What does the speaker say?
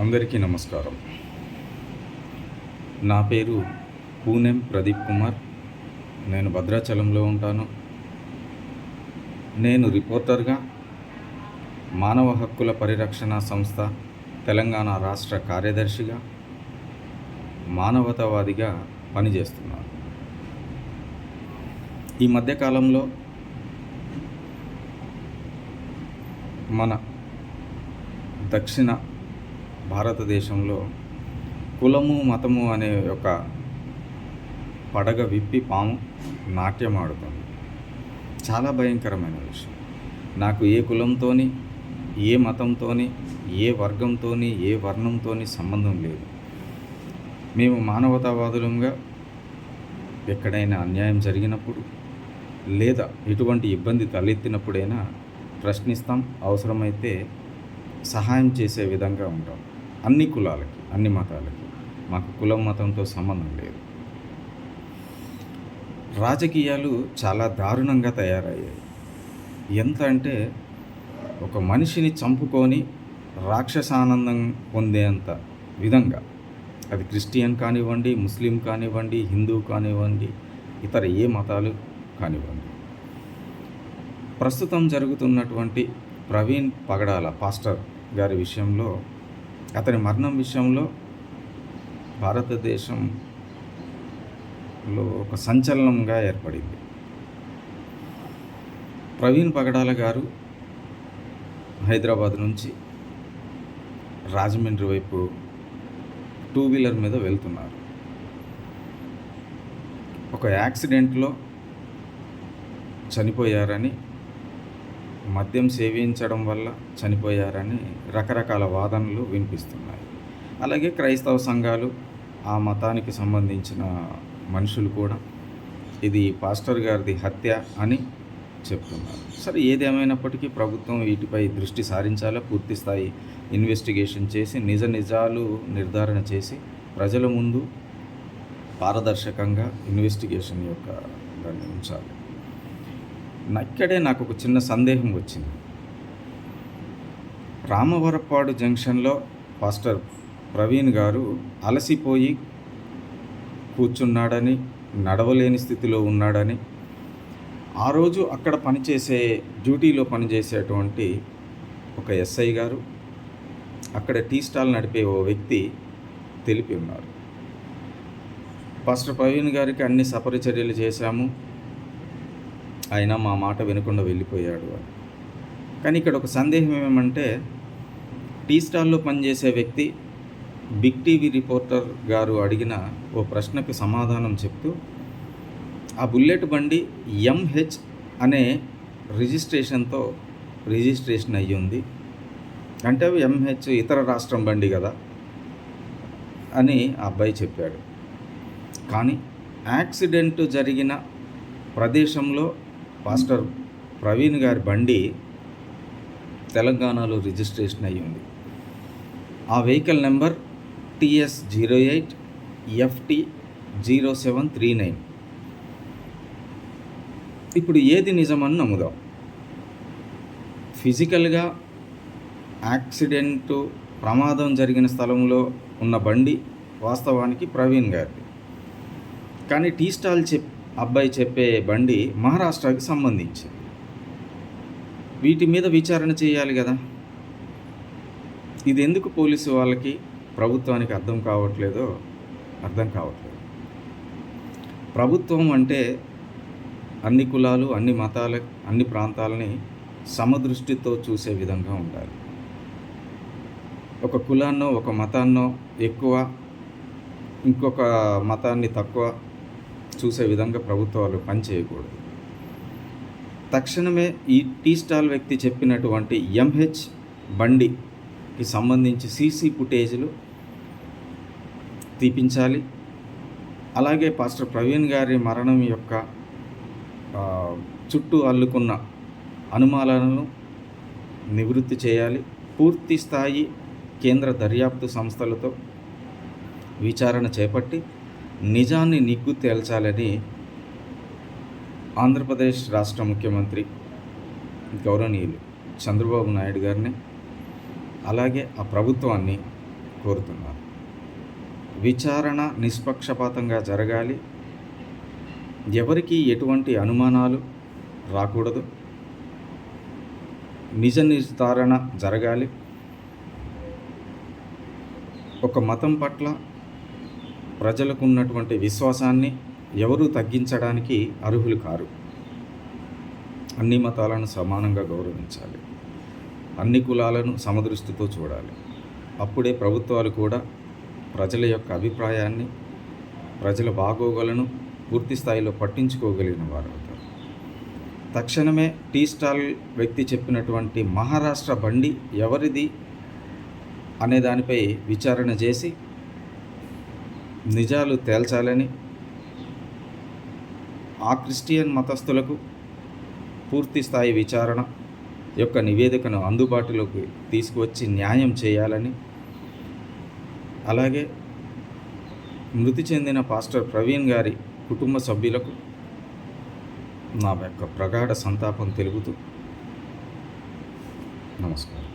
అందరికీ నమస్కారం. నా పేరు పూనెం ప్రదీప్ కుమార్. నేను భద్రాచలంలో ఉంటాను. నేను రిపోర్టర్గా మానవ హక్కుల పరిరక్షణ సంస్థ తెలంగాణ రాష్ట్ర కార్యదర్శిగా మానవతావాదిగా పనిచేస్తున్నాను. ఈ మధ్యకాలంలో మన దక్షిణ భారతదేశంలో కులము మతము అనే ఒక పడగ విప్పి పాము నాట్యం ఆడుతుంది. చాలా భయంకరమైన విషయం. నాకు ఏ కులంతోని ఏ మతంతోని ఏ వర్గంతోని ఏ వర్ణంతోని సంబంధం లేదు. మేము మానవతావాదులంగా ఎక్కడైనా అన్యాయం జరిగినప్పుడు లేదా ఎటువంటి ఇబ్బంది తలెత్తినప్పుడైనా ప్రశ్నిస్తాం అవసరమైతే సహాయం చేసే విధంగా ఉంటాం. అన్ని కులాలకి అన్ని మతాలకి మాకు కులం మతంతో సంబంధం లేదు. రాజకీయాలు చాలా దారుణంగా తయారయ్యాయి. ఎంత అంటే ఒక మనిషిని చంపుకొని రాక్షసానందం పొందేంత విధంగా అది క్రిస్టియన్ కానివ్వండి ముస్లిం కానివ్వండి హిందూ కానివ్వండి ఇతర ఏ మతాలు కానివ్వండి. ప్రస్తుతం జరుగుతున్నటువంటి ప్రవీణ్ పగడాల పాస్టర్ గారి విషయంలో అతని మరణం విషయంలో భారతదేశంలో ఒక సంచలనంగా ఏర్పడింది. ప్రవీణ్ పగడాల గారు హైదరాబాద్ నుంచి రాజమండ్రి వైపు టూ వీలర్ మీద వెళ్తున్నారు. ఒక యాక్సిడెంట్లో చనిపోయారని మద్యం సేవించడం వల్ల చనిపోయారని రకరకాల వాదనలు వినిపిస్తున్నాయి. అలాగే క్రైస్తవ సంఘాలు ఆ మతానికి సంబంధించిన మనుషులు కూడా ఇది పాస్టర్ గారిది హత్య అని చెప్తున్నారు. సరే ఏదేమైనప్పటికీ ప్రభుత్వం వీటిపై దృష్టి సారించాలా? పూర్తి స్థాయి ఇన్వెస్టిగేషన్ చేసి నిజ నిజాలు నిర్ధారణ చేసి ప్రజల ముందు పారదర్శకంగా ఇన్వెస్టిగేషన్ యొక్క దాన్ని ఉంచాలి. నా- ఇక్కడే నాకు ఒక చిన్న సందేహం వచ్చింది. రామవరపాడు జంక్షన్లో పాస్టర్ ప్రవీణ్ గారు అలసిపోయి కూర్చున్నాడని నడవలేని స్థితిలో ఉన్నాడని ఆ రోజు అక్కడ పనిచేసే డ్యూటీలో పనిచేసేటువంటి ఒక ఎస్ఐ గారు అక్కడ టీ స్టాల్ నడిపే ఓ వ్యక్తి తెలిపి ఉన్నారు. పాస్టర్ ప్రవీణ్ గారికి అన్ని సపరిచర్యలు చేశాము. ఆయన మా మాట వినకుండా వెళ్ళిపోయాడు అని. కానీ ఇక్కడ ఒక సందేహం ఏమంటే టీ స్టాల్లో పనిచేసే వ్యక్తి బిగ్ టీవీ రిపోర్టర్ గారు అడిగిన ఓ ప్రశ్నకు సమాధానం చెప్తూ ఆ బుల్లెట్ బండి ఎంహెచ్ అనే రిజిస్ట్రేషన్తో రిజిస్ట్రేషన్ అయ్యి ఉంది అంటే ఎంహెచ్ ఇతర రాష్ట్రం బండి కదా అని ఆ అబ్బాయి చెప్పాడు. కానీ యాక్సిడెంట్ జరిగిన ప్రదేశంలో పాస్టర్ ప్రవీణ్ గారి బండి తెలంగాణలో రిజిస్ట్రేషన్ అయ్యి ఉంది. ఆ vehicle number TS zero eight FT zero seven three nine. ఇప్పుడు ఏది నిజమని నమ్ముదాం. ఫిజికల్గా యాక్సిడెంటు ప్రమాదం జరిగిన స్థలంలో ఉన్న బండి వాస్తవానికి ప్రవీణ్ గారిది. కానీ టీ స్టాల్ చెప్ అబ్బాయి చెప్పే బండి మహారాష్ట్రకి సంబంధించింది. వీటి మీద విచారణ చేయాలి కదా. ఇది ఎందుకు పోలీసు వాళ్ళకి ప్రభుత్వానికి అర్థం కావట్లేదో అర్థం కావట్లేదు. ప్రభుత్వం అంటే అన్ని కులాలు అన్ని మతాల అన్ని ప్రాంతాలని సమదృష్టితో చూసే విధంగా ఉండాలి. ఒక కులాన్నో ఒక మతాన్నో ఎక్కువ ఇంకొక మతాన్ని తక్కువ చూసే విధంగా ప్రభుత్వాలు పనిచేయకూడదు తక్షణమే ఈ టీ స్టాల్ వ్యక్తి చెప్పినటువంటి ఎంహెచ్ బండికి సంబంధించి సీసీ ఫుటేజ్లు తీపించాలి. అలాగే పాస్టర్ ప్రవీణ్ గారి మరణం యొక్క చుట్టూ అల్లుకున్న అనుమానాలను నివృత్తి చేయాలి. పూర్తి స్థాయి కేంద్ర దర్యాప్తు సంస్థలతో విచారణ చేపట్టి నిజాన్ని నిగ్గు తేల్చాలని ఆంధ్రప్రదేశ్ రాష్ట్ర ముఖ్యమంత్రి గౌరవనీయులు చంద్రబాబు నాయుడు గారిని అలాగే ఆ ప్రభుత్వాన్ని కోరుతున్నారు. విచారణ నిష్పక్షపాతంగా జరగాలి. ఎవరికి ఎటువంటి అనుమానాలు రాకూడదు. నిజ నిర్ధారణ జరగాలి. ఒక మతం పట్ల ప్రజలకు ఉన్నటువంటి విశ్వాసాన్ని ఎవరూ తగ్గించడానికి అర్హులు కారు. అన్ని మతాలను సమానంగా గౌరవించాలి. అన్ని కులాలను సమదృష్టితో చూడాలి. అప్పుడే ప్రభుత్వాలు కూడా ప్రజల యొక్క అభిప్రాయాన్ని ప్రజల బాగోగులను పూర్తి స్థాయిలో పట్టించుకోగలిగిన వారు అవుతారు. తక్షణమే టీ స్టాల్ వ్యక్తి చెప్పినటువంటి మహారాష్ట్ర బండి ఎవరిది అనే దానిపై విచారణ చేసి నిజాలు తేల్చాలని ఆ క్రిస్టియన్ మతస్థులకు పూర్తి స్థాయి విచారణ యొక్క నివేదికను అందుబాటులోకి తీసుకువచ్చి న్యాయం చేయాలని అలాగే మృతి చెందిన పాస్టర్ ప్రవీణ్ గారి కుటుంబ సభ్యులకు నా యొక్క ప్రగాఢ సంతాపం తెలుపుతూ నమస్కారం.